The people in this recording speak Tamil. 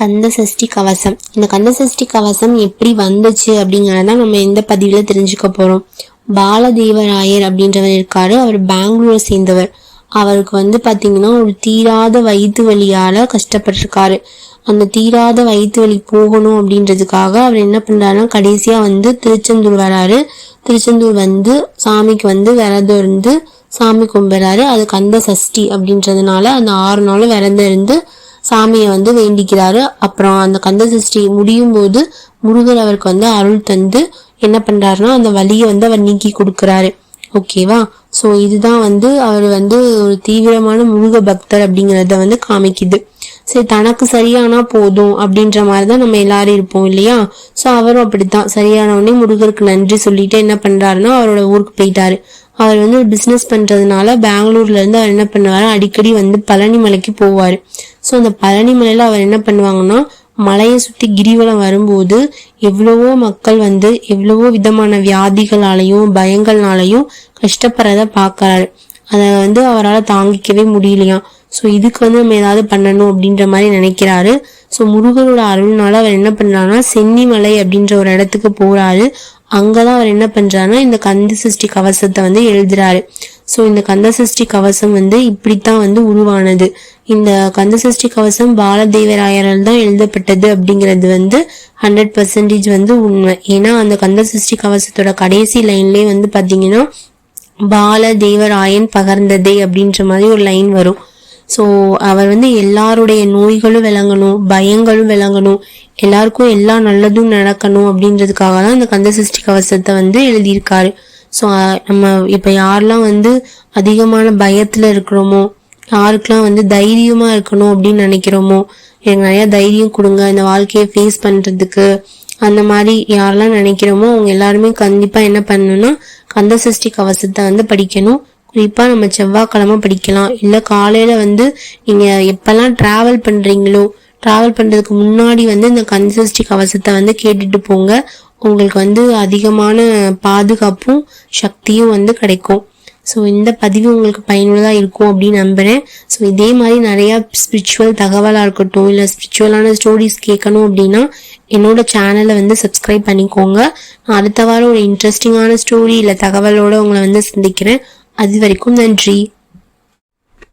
கந்த சஷ்டி கவசம். இந்த கந்த சஷ்டி கவசம் எப்படி வந்துச்சு அப்படிங்கறத நம்ம எந்த பதிவுல தெரிஞ்சுக்க போறோம். பாலதேவராயர் அப்படின்றவர் இருக்காரு. அவர் பெங்களூரை சேர்ந்தவர். அவருக்கு வந்து பாத்தீங்கன்னா ஒரு தீராத வயிற்று வலியால கஷ்டப்பட்டிருக்காரு. அந்த தீராத வயிற்று வலி போகணும் அப்படின்றதுக்காக அவர் என்ன பண்றாருன்னா கடைசியா வந்து திருச்செந்தூர் வராரு. திருச்செந்தூர் வந்து சாமிக்கு வந்து விரதம் இருந்து சாமி கும்பிடுறாரு. அது கந்த சஷ்டி அப்படின்றதுனால அந்த ஆறு நாளும் விரதம் இருந்து சாமியை வந்து வேண்டிக்கிறாரு. அப்புறம் அந்த கந்த சஷ்டி முடியும் போது முருகர் அவருக்கு வந்து அருள் தந்து என்ன பண்றாருன்னா அந்த வலியை வந்து அவர் நீக்கி கொடுக்குறாரு. ஓகேவா ஸோ இதுதான் வந்து அவர் வந்து ஒரு தீவிரமான முருக பக்தர் அப்படிங்கிறத வந்து காமிக்குது. சரி தனக்கு சரியானா போதும் அப்படின்ற மாதிரி தான் நம்ம எல்லாரும் இருப்போம் இல்லையா? ஸோ அவரும் அப்படித்தான். சரியான உடனே முருகருக்கு நன்றி சொல்லிட்டு என்ன பண்றாருன்னா அவரோட ஊருக்கு போயிட்டாரு. அவர் வந்து பிசினஸ் பண்றதுனால பெங்களூர்ல இருந்து அவர் என்ன பண்ணுவாரு? அடிக்கடி வந்து பழனி மலைக்கு போவாரு. ஸோ அந்த பழனி மலையில அவர் என்ன பண்ணுவாங்கன்னா மலையை சுற்றி கிரிவலம் வரும்போது எவ்வளவோ மக்கள் வந்து எவ்வளவோ விதமான வியாதிகளாலையும் பயங்கள்னாலையும் கஷ்டப்படுறத பார்க்கறாரு. அதை வந்து அவரால் தாங்கிக்கவே முடியலையாம். ஸோ இதுக்கு வந்து நம்ம ஏதாவது பண்ணணும் அப்படின்ற மாதிரி நினைக்கிறாரு. ஸோ முருகனோட அருள்னால அவர் என்ன பண்ணுறாருன்னா சென்னிமலை அப்படின்ற ஒரு இடத்துக்கு போறாரு. அங்கதான் அவர் என்ன பண்றாருன்னா இந்த கந்த சஷ்டி கவசத்தை வந்து எழுதுறாரு. ஸோ இந்த கந்த சஷ்டி கவசம் வந்து இப்படித்தான் வந்து உருவானது. இந்த கந்த சஷ்டி கவசம் பாலதேவராயரால் தான் எழுதப்பட்டது அப்படிங்கிறது வந்து ஹண்ட்ரட் பர்சன்டேஜ் வந்து உண்மை. ஏன்னா அந்த கந்த சஷ்டி கவசத்தோட கடைசி லைன்லேயே வந்து பார்த்தீங்கன்னா பால தேவராயன் பகர்ந்ததே அப்படின்ற மாதிரி ஒரு லைன் வரும். ஸோ அவர் வந்து எல்லாருடைய நோய்களும் விளங்கணும் பயங்களும் விளங்கணும் எல்லாருக்கும் எல்லா நல்லதும் நடக்கணும் அப்படின்றதுக்காக தான் இந்த கந்த சஷ்டி கவசத்தை வந்து எழுதியிருக்காரு. ஸோ நம்ம இப்போ யாரெல்லாம் வந்து அதிகமான பயத்தில் இருக்கிறோமோ யாருக்கெல்லாம் வந்து தைரியமாக இருக்கணும் அப்படின்னு நினைக்கிறோமோ எனக்கு நிறையா தைரியம் கொடுங்க இந்த வாழ்க்கையை ஃபேஸ் பண்ணுறதுக்கு அந்த மாதிரி யாரெல்லாம் நினைக்கிறோமோ அவங்க எல்லாருமே கண்டிப்பாக என்ன பண்ணணும்னா கந்த சஷ்டி கவசத்தை வந்து படிக்கணும். குறிப்பாக நம்ம செவ்வாய்க்கிழமை படிக்கலாம். இல்லை காலையில் வந்து நீங்கள் எப்போல்லாம் ட்ராவல் பண்ணுறீங்களோ ட்ராவல் பண்ணுறதுக்கு முன்னாடி வந்து இந்த கன்சஸ்டி கவசத்தை வந்து கேட்டுட்டு போங்க. உங்களுக்கு வந்து அதிகமான பாதுகாப்பும் சக்தியும் வந்து கிடைக்கும். ஸோ இந்த பதிவு உங்களுக்கு பயனுள்ளதாக இருக்கும் அப்படின்னு நம்புகிறேன் ஸோ இதே மாதிரி நிறையா ஸ்பிரிச்சுவல் தகவலாக இருக்கட்டும் இல்லை ஸ்பிரிச்சுவலான ஸ்டோரிஸ் கேட்கணும் அப்படின்னா என்னோட சேனலை வந்து சப்ஸ்கிரைப் பண்ணிக்கோங்க. நான் அடுத்த வாரம் ஒரு இன்ட்ரெஸ்டிங்கான ஸ்டோரி இல்லை தகவலோட உங்களை வந்து சந்திக்கிறேன். அது வரைக்கும் நன்றி.